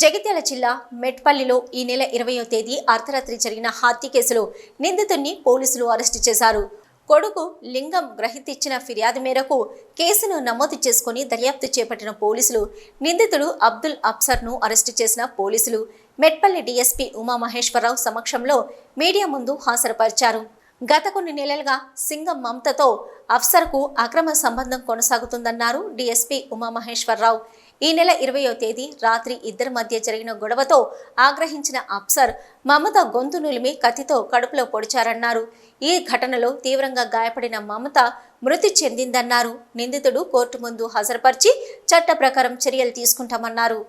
జగిత్యాల జిల్లా మెట్పల్లిలో ఈ నెల ఇరవయో తేదీ అర్ధరాత్రి జరిగిన హత్య కేసులో నిందితుడిని పోలీసులు అరెస్టు చేశారు. కొడుకు లింగం గ్రహితిచ్చిన ఫిర్యాదు మేరకు కేసును నమోదు చేసుకుని దర్యాప్తు చేపట్టిన పోలీసులు నిందితుడు అబ్దుల్ అబ్సర్ను అరెస్టు చేసిన పోలీసులు మెట్పల్లి డీఎస్పీ ఉమామహేశ్వరరావు సమక్షంలో మీడియా ముందు హాజరుపరిచారు. గత కొన్ని నెలలుగా సింగం మమతతో అఫ్సర్కు అక్రమ సంబంధం కొనసాగుతుందన్నారు డీఎస్పీ ఉమామహేశ్వరరావు. ఈ నెల ఇరవయో తేదీ రాత్రి ఇద్దరి మధ్య జరిగిన గొడవతో ఆగ్రహించిన అప్సర్ మమత గొంతు నులిమి కత్తితో కడుపులో పొడిచారన్నారు. ఈ ఘటనలో తీవ్రంగా గాయపడిన మమత మృతి చెందిందన్నారు. నిందితుడు కోర్టు ముందు హాజరుపరిచి చట్ట ప్రకారం చర్యలు తీసుకుంటామన్నారు.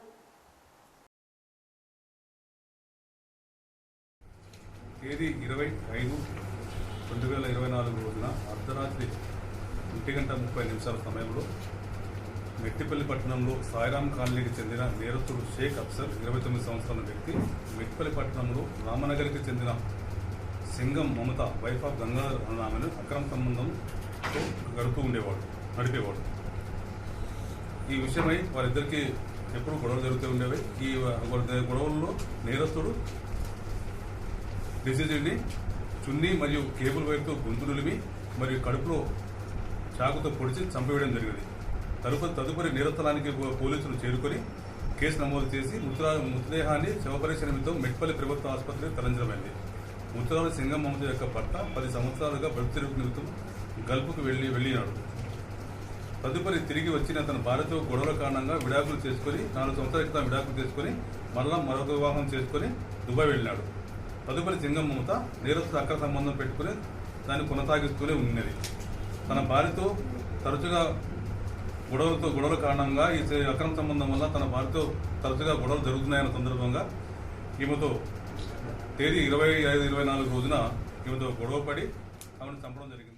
తేదీ ఇరవై ఐదు రెండు వేల ఇరవై నాలుగు రోజున అర్ధరాత్రి ఒంటి గంట ముప్పై నిమిషాల సమయంలో మెట్టిపల్లి పట్టణంలో సాయిరామ్ కాలనీకి చెందిన నేరస్తుడు షేక్ అఫ్సర్ ఇరవై తొమ్మిది సంవత్సరాల వ్యక్తి మెట్టిపల్లి పట్టణంలో రామనగర్కి చెందిన సింగం మమత వైఫ్ ఆఫ్ గంగాధర్ అన్న ఆమెను అక్రమ సంబంధంతో గడుపుతూ ఉండేవాడు నడిపేవాడు. ఈ విషయమై వారిద్దరికీ ఎప్పుడు గొడవలు జరుగుతూ ఉండేవి. ఈ గొడవల్లో నేరస్తుడు డిసిజన్ని చున్నీ మరియు కేబుల్ వైర్తో గొంతు నులిమి మరియు కడుపులో చాకుతో పొడిచి చంపవేయడం జరిగింది. తరుపతి తదుపరి నేరస్థలానికి పోలీసులు చేరుకొని కేసు నమోదు చేసి మృతురా మృతదేహాన్ని శవపరీక్ష నిమిత్తం మెట్పల్లి ప్రభుత్వ ఆసుపత్రికి తరలించడమైంది. మృతురాలు సింగం మమత యొక్క భర్త పది సంవత్సరాలుగా బతుకు నిమిత్తం గల్పుకు వెళ్ళి వెళ్ళినాడు. తదుపరి తిరిగి వచ్చిన తన భార్యతో గొడవల కారణంగా విడాకులు చేసుకొని నాలుగు సంవత్సరాల క్రితం విడాకులు చేసుకొని మరలా మరొక వివాహం చేసుకొని దుబాయ్ వెళ్ళినాడు. తదుపరి సింగం మమత నేరస్తు అక్ర సంబంధం పెట్టుకుని దాన్ని కొనసాగిస్తూనే ఉన్నది. తన భార్యతో తరచుగా గొడవలతో గొడవల కారణంగా ఈ అక్రమ సంబంధం వల్ల తన భార్యతో తరచుగా గొడవలు జరుగుతున్నాయన్న సందర్భంగా ఈమెతో తేదీ ఇరవై ఐదు ఇరవై నాలుగు రోజున ఈమెతో గొడవ పడి ఆమెను చంపడం జరిగింది.